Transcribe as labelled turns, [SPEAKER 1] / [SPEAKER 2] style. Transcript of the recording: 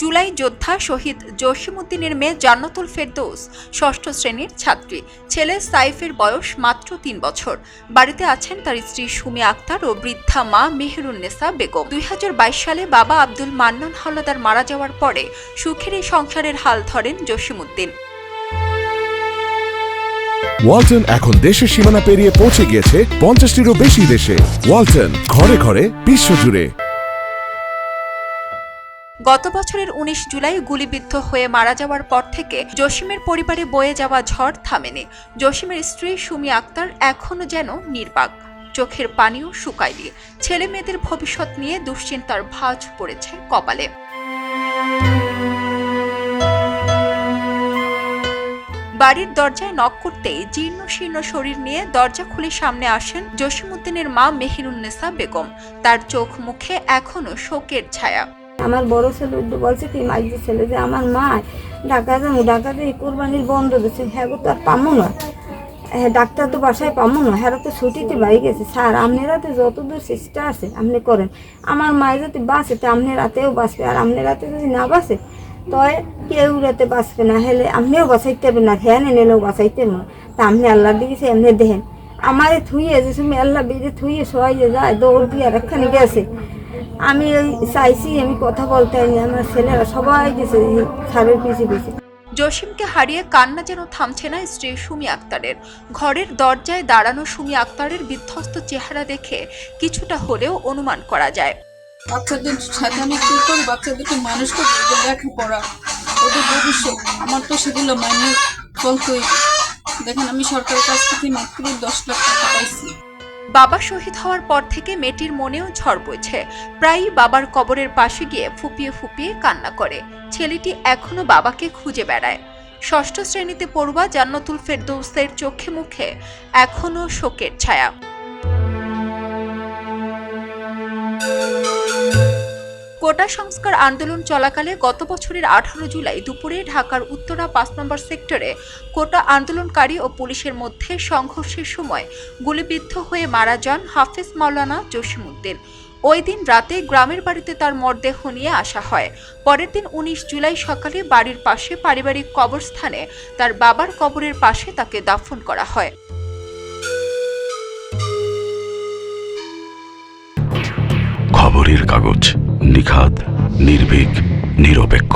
[SPEAKER 1] যোদ্ধা শহীদ জসিমুদ্দিনের মেয়ে জান্নাতুল ফেরদৌস, ষষ্ঠ শ্রেণির ছাত্রী। ছেলে সাইফের বয়স মাত্র তিন বছর। বাড়িতে আছেন তার স্ত্রী সুমি আক্তার ও বৃদ্ধা মা মেহেরুন্নেসা বেগম। দুই হাজার বাইশ সালে বাবা আব্দুল মান্নান হাওলাদার মারা যাওয়ার পরে সুখের এই সংসারের হাল ধরেন জসিমুদ্দিন
[SPEAKER 2] ওয়ালটন এখন দেশের সীমানা পেরিয়ে পৌঁছে গিয়েছে পঞ্চাশটিরও বেশি দেশে। ওয়ালটন ঘরে ঘরে বিশ্বজুড়ে
[SPEAKER 1] গত বছরের উনিশ জুলাই গুলিবিদ্ধ হয়ে মারা যাওয়ার পর থেকে জসিমের পরিবারে বয়ে যাওয়া ঝড় থামেনি। জসিমের স্ত্রী সুমি আক্তার এখনও যেন নির্বাক। চোখের পানিও শুকায়নি। ছেলে মেয়েদের ভবিষ্যৎ নিয়ে দুশ্চিন্তার ভাঁজ পড়েছে কপালে। বাড়ির দরজায় নক করতেই জীর্ণ শীর্ণ শরীর নিয়ে দরজা খুলে সামনে আসেন জসিমুদ্দিনের মা মেহিরুন্নেসা বেগম। তার চোখ মুখে এখনও শোকের ছায়া।
[SPEAKER 3] আমার বড় ছেলে বলছে কি মাইজি ছেলে যে আমার মা ঢাকা যাব ঢাকাতে এই কোরবানির বন্ধ দিচ্ছে হ্যাঁ তো আর পামো না। হ্যাঁ ডাক্তার তো বাসায় পামো না হ্যাঁ তো ছুটিতে বাড়ি গেছে। স্যার আপনারা তো যতদূর চেষ্টা আছে আপনি করেন। আমার মায়ের যদি বাঁচে, তো আপনি রাতেও বাঁচবে। আর আপনি রাতে যদি না বাঁচে তয় কেউ রাতে বাঁচবে না। হেলে আপনিও বাঁচাইতে পারবেন না হ্যাঁ নিলেও বাঁচাইতে না। তা আপনি আল্লাহর দিকে সে এমনি দেখেন। আমারে থুইয়ে যে তুমি আল্লাহ বেঁধে থুইয়ে সবাই যে যায়, দৌড় দিয়ে আর একখানে গেছে। আমি ওই চাইছি আমি কথা বলতে পারিনি আমার ছেলেরা সবাই গেছে সারের পিছিয়ে পিছিয়ে
[SPEAKER 1] জসিমকে হারিয়ে কান্না যেন থামছে না স্ত্রী সুমি আক্তারের। ঘরের দরজায় দাঁড়ানো সুমি আক্তারের বিধ্বস্ত চেহারা দেখে কিছুটা হলেও অনুমান করা যায়।
[SPEAKER 4] বাচ্চাদের সাথে আমি কি করি বাচ্চাদেরকে মানুষ করি ওদের লেখাপড়া। ওদের ভবিষ্যৎ আমার তো সেগুলো মাইনে চলতোই। দেখেন আমি সরকারের কাছ থেকে মাত্র দশ লাখ টাকা পাইছি।
[SPEAKER 1] বাবা শহীদ হওয়ার পর থেকে মেয়েটির মনেও ঝড় বইছে। প্রায়ই বাবার কবরের পাশে গিয়ে ফুপিয়ে ফুপিয়ে কান্না করে। ছেলেটি এখনও বাবাকে খুঁজে বেড়ায়। ষষ্ঠ শ্রেণীতে পড়ুয়া জান্নাতুল ফেরদৌসের চোখে মুখে এখনও শোকের ছায়া। কোটা সংস্কার আন্দোলন চলাকালে গত বছরের আঠারো জুলাই দুপুরে ঢাকার উত্তরা পাঁচ নম্বর সেক্টরে কোটা আন্দোলনকারী ও পুলিশের মধ্যে সংঘর্ষের সময় গুলিবিদ্ধ হয়ে মারা যান হাফিজ মাওলানা জসিমুদ্দিন ওই দিন রাতে গ্রামের বাড়িতে তার মরদেহ নিয়ে আসা হয়। পরের দিন উনিশ জুলাই সকালে বাড়ির পাশে পারিবারিক কবরস্থানে তার বাবার কবরের পাশে তাকে দাফন করা হয়।
[SPEAKER 5] খবরের কাগজ। নিখাত নির্ভীক নিরপেক্ষ।